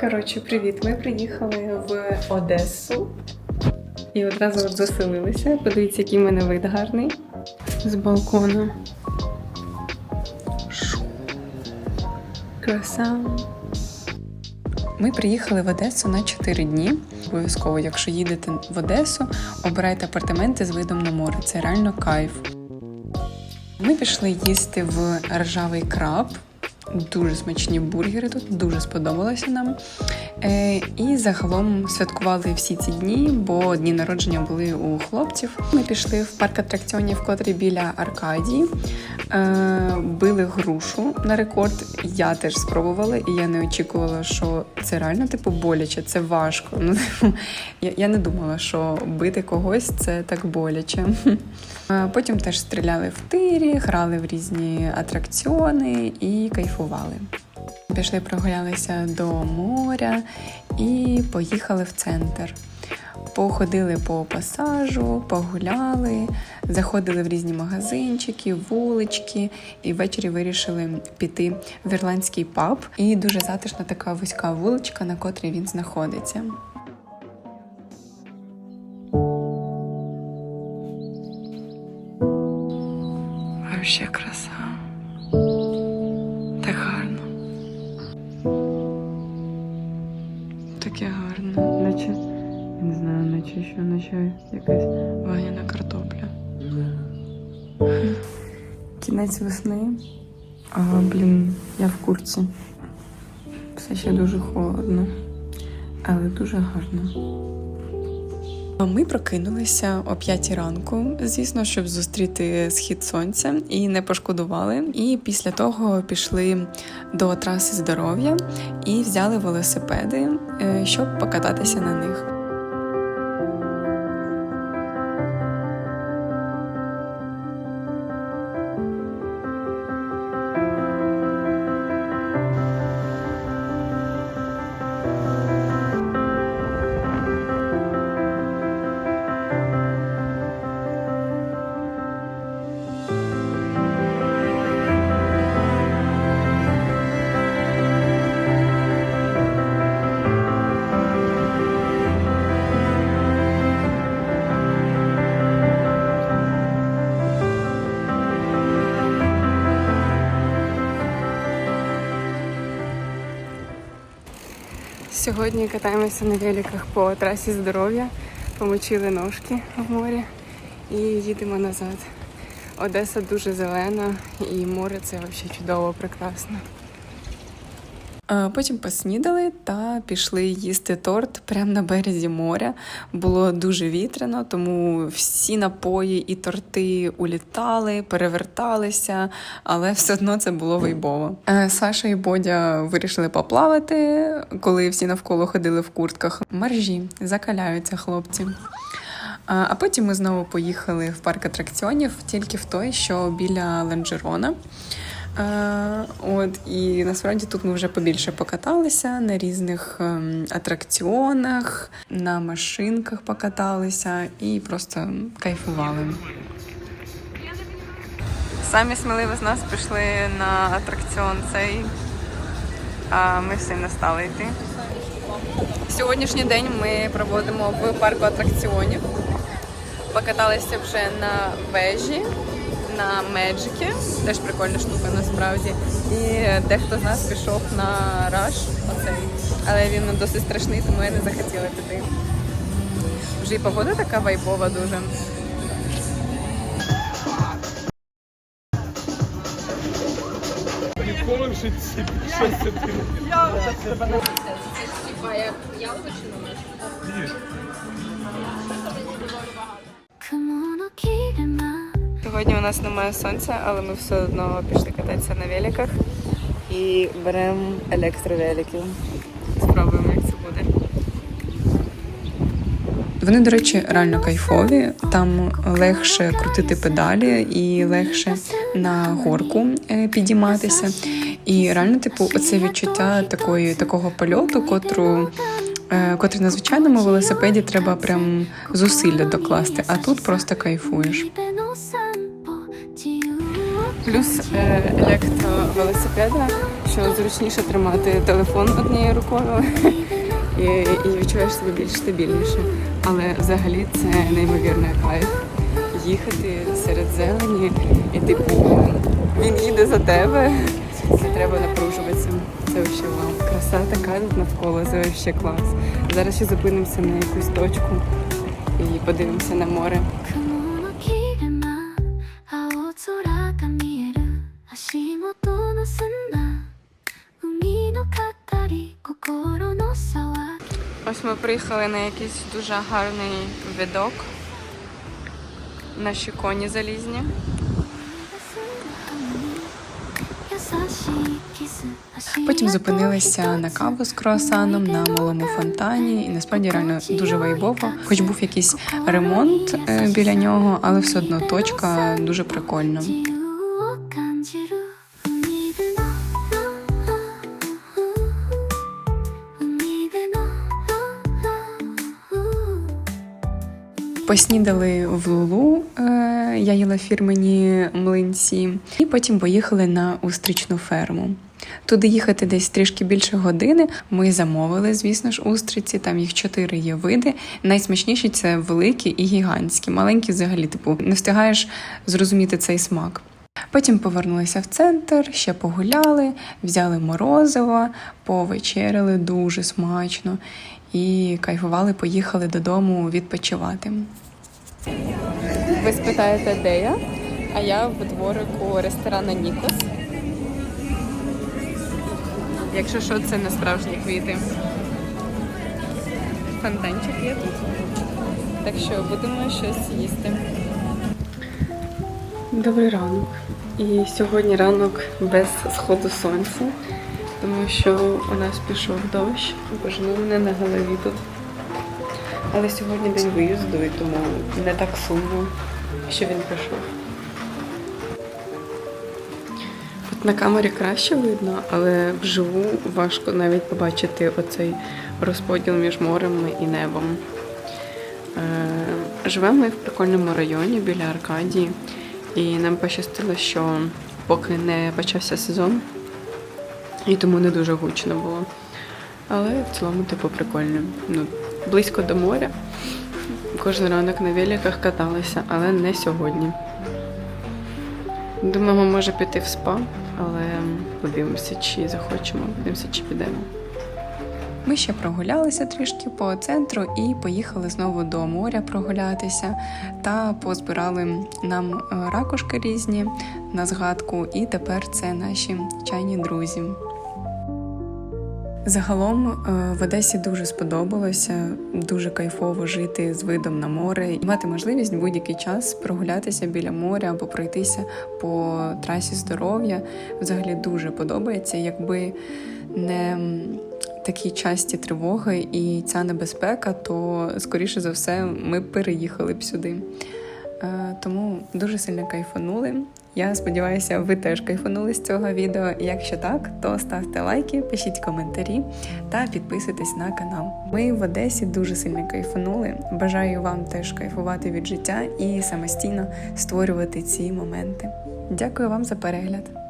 Коротше, привіт. Ми приїхали в Одесу і одразу от заселилися. Подивіться, який в мене вид гарний з балкона. Краса. Ми приїхали в Одесу на 4 дні. Обов'язково, якщо їдете в Одесу, обирайте апартаменти з видом на море. Це реально кайф. Ми пішли їсти в ржавий краб. Дуже смачні бургери тут, дуже сподобалося нам. Е, і загалом святкували всі ці дні, бо дні народження були у хлопців. Ми пішли в парк атракціонів, котрий біля Аркадії. Е, били грушу на рекорд. Я теж спробувала, і я не очікувала, що це реально типу боляче, це важко. Ну, я, я не думала, що бити когось це так боляче. Е, Потім теж стріляли в тирі, грали в різні атракціони і кайфували. Пішли, прогулялися до моря і поїхали в центр. Походили по пасажу, погуляли, заходили в різні магазинчики, вулички, і ввечері вирішили піти в ірландський паб. І дуже затишна така вузька вуличка, на котрій він знаходиться. Вообще краса. Наче що, наче якась ваняна картопля. Кінець весни. А, блін, я в курці. Все ще дуже холодно, але дуже гарно. Ми прокинулися о 5 ранку, звісно, щоб зустріти схід сонця і не пошкодували. І після того пішли до траси здоров'я і взяли велосипеди, е, щоб покататися на них. Сьогодні катаємося на великах по трасі здоров'я, помочили ножки в морі і їдемо назад. Одеса дуже зелена і море це взагалі чудово, прекрасно. Потім поснідали та пішли їсти торт прямо на березі моря. Було дуже вітряно, тому всі напої і торти улітали, переверталися, але все одно це було вайбово. Е, Саша і Бодя вирішили поплавати, коли всі навколо ходили в куртках. Маржі закаляються хлопці. А потім ми знову поїхали в парк атракціонів, тільки в той, що біля Ланжерона. Е, От і насправді тут ми вже побільше покаталися на різних ем, атракціонах, на машинках покаталися і просто кайфували. Самі сміливі з нас пішли на атракціон цей, а ми всі не стали йти. Сьогоднішній день ми проводимо в парку атракціонів. Покаталися вже на вежі, на меджики, теж прикольна штука насправді. І дехто з нас пішов на раш, оцей. але він досить страшний, тому я не захотіла піти. Вже і погода така вайбова дуже. Ніколи в житті щось це ти. Сьогодні у нас немає сонця, але ми все одно пішли кататися на великах і беремо електровелики. Спробуємо, як це буде. Вони, до речі, реально кайфові. Там легше крутити педалі і легше на горку е, підійматися. І реально, типу, оце відчуття такої такого польоту, котру. е, Котрий на звичайному велосипеді треба прям зусилля докласти, а тут просто кайфуєш. Плюс е, електровелосипеда, що зручніше тримати телефон однією рукою і, і відчуваєш себе більш стабільніше. Але взагалі це неймовірний кайф. Їхати серед зелені, і типу він їде за тебе. Не треба напружуватися. Це ще вау. Краса така тут навколо, це ще клас. Зараз ще зупинимося на якусь точку і подивимося на море. Ось ми приїхали на якийсь дуже гарний видок. Наші коні залізні. Потім зупинилися на каву з круасаном на малому фонтані, і насправді реально дуже вайбово. Хоч був якийсь ремонт е, біля нього, але все одно точка дуже прикольна. Поснідали в Лулу, е, я їла фірмені млинці, і потім поїхали на устрічну ферму. Туди їхати десь трішки більше години. Ми замовили, звісно ж, устриці. Там їх чотири є види. Найсмачніші це великі і гігантські. Маленькі, взагалі, типу, не встигаєш зрозуміти цей смак. Потім повернулися в центр, ще погуляли, взяли морозиво, повечеряли дуже смачно і кайфували, поїхали додому відпочивати. Ви спитаєте, де я? А я в дворику ресторану Нікос. Якщо що, це не справжні квіти. Фонтанчик є тут. Так що будемо щось їсти. Добрий ранок. І сьогодні ранок без сходу сонця, тому що у нас пішов дощ, боже, ну мене на голові тут. Але сьогодні день виїзду, і тому не так сумно, що він пішов. От на камері краще видно, але вживу важко навіть побачити оцей розподіл між морем і небом. Е, Живемо ми в прикольному районі біля Аркадії, і нам пощастило, що поки не почався сезон, і тому не дуже гучно було. Але в цілому, типу, прикольно. Ну, близько до моря. Кожен ранок на великах каталися, але не сьогодні. Думаємо, може піти в спа, але подивимося, чи захочемо, подивимося, чи підемо. Ми ще прогулялися трішки по центру і поїхали знову до моря прогулятися та позбирали нам е, ракушки різні на згадку, і тепер це наші чайні друзі. Загалом е, в Одесі дуже сподобалося, дуже кайфово жити з видом на море і мати можливість в будь-який час прогулятися біля моря або пройтися по трасі здоров'я. Взагалі дуже подобається, якби не такі часті тривоги і ця небезпека, то скоріше за все ми переїхали б сюди. Е, Тому дуже сильно кайфанули. Я сподіваюся, ви теж кайфанули з цього відео. Якщо так, то ставте лайки, пишіть коментарі та підписуйтесь на канал. Ми в Одесі дуже сильно кайфанули. Бажаю вам теж кайфувати від життя і самостійно створювати ці моменти. Дякую вам за перегляд.